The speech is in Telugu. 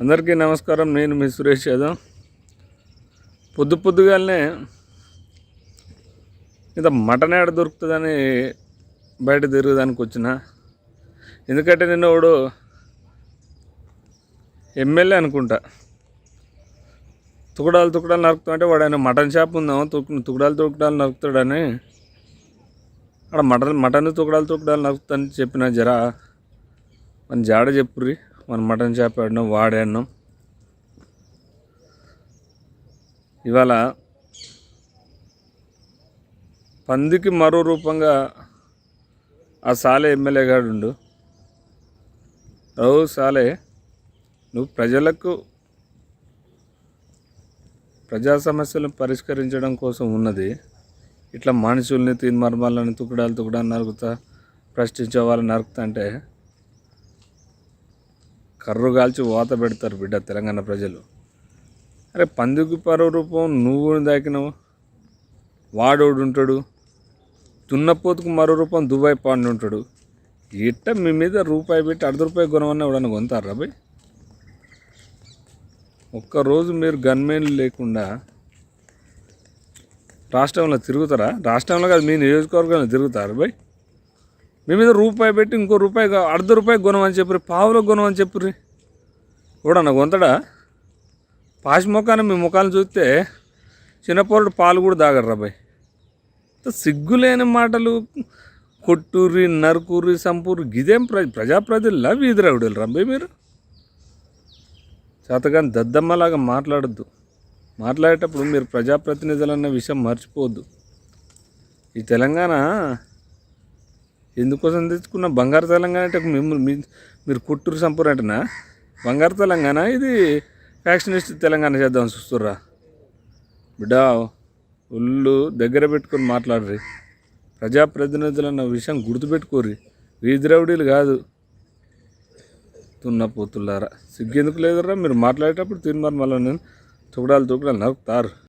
అందరికీ నమస్కారం నేను మీ సురేష్ యాదవ్. పొద్దు పొద్దుగాలనే ఇంత మటన్ ఏడ దొరుకుతుందని బయట తిరుగుదానికి వచ్చిన. ఎందుకంటే నిన్న వాడు ఎమ్మెల్యే అనుకుంటా. తుకడాలు తుకడాలు నరుకుతామంటే వాడు ఆయన మటన్ షాప్ ఉందాము తుక్ తుకడాలు తుకడాలు నరుకుతాడని అక్కడ మటన్ మటన్ తుకడాలు తుకడాలు నరుకుతాని చెప్పిన జరా. మన జాడ చెప్పుర్రి. మన మటన్ చేప ఆడినాం వాడాడినాం ఇవాళ పందికి మరో రూపంగా ఆ సాలే ఎమ్మెల్యే గాడు ఉండు ఓ సాలే నువ్వు ప్రజలకు ప్రజా సమస్యలను పరిష్కరించడం కోసం ఉన్నది. ఇట్లా మనుషుల్ని తీన్మర్మాలని తుకుడాలు తుకడాలు నరుకుతా ప్రశ్నించే వాళ్ళని నరుకుతా అంటే కర్రు కాల్చి వాత పెడతారు బిడ్డ తెలంగాణ ప్రజలు. అరే పందికి పరువు రూపం నువ్వు దాకినావు? వాడోడు ఉంటాడు. దున్నపోతుకు మరో రూపం దుబాయ్ పాండు ఉంటాడు. ఇట్ట మీ మీద రూపాయి పెట్టి అర్ధ రూపాయి కొనమని ఎవడన్నా కొంటారా బాయ్ ఒక్కరోజు మీరు గన్మెన్లు లేకుండా రాష్ట్రంలో తిరుగుతారా? రాష్ట్రంలో కాదు మీ నియోజకవర్గంలో తిరుగుతారు బాయ్ మీ మీద రూపాయి పెట్టి ఇంకో రూపాయి అర్ధ రూపాయి కొనమని చెప్పి పావులో కొనమని చెప్పుర్రి. కూడా నా గొంతడా పాసి ముఖాన్ని మీ ముఖాలను చూస్తే చిన్నపోరడు పాలు కూడా తాగరు రాబాయ్ సిగ్గులేని మాటలు. కొట్టుర్రి నరుకుర్రి సంపూరి గిదేం ప్ర ప్రజాప్రతినిధులా వీధిరవుడులు రాబాయ్ మీరు? చేతగాని దద్దమ్మలాగా మాట్లాడద్దు. మాట్లాడేటప్పుడు మీరు ప్రజాప్రతినిధులు అన్న విషయం మర్చిపోవద్దు. ఈ తెలంగాణ ఎందుకోసం తెచ్చుకున్న బంగారు తెలంగాణ అంటే మిమ్మల్ని మీరు కుట్టూరు సంపూరంటనా బంగారు తెలంగాణ ఇది ఫ్యాక్షనిస్ట్ తెలంగాణ చేద్దాం చూస్తుర్రా. బిడ్డా ఒళ్ళు దగ్గర పెట్టుకొని మాట్లాడరి ప్రజాప్రతినిధులు అన్న విషయం గుర్తుపెట్టుకోరి వీధి రౌడీలు కాదు. తున్న పోతులారా సిగ్గెందుకు లేదురా మీరు మాట్లాడేటప్పుడు తిరుమల మళ్ళీ నేను తుకడాలు తుకడాలు నరుకుతారు.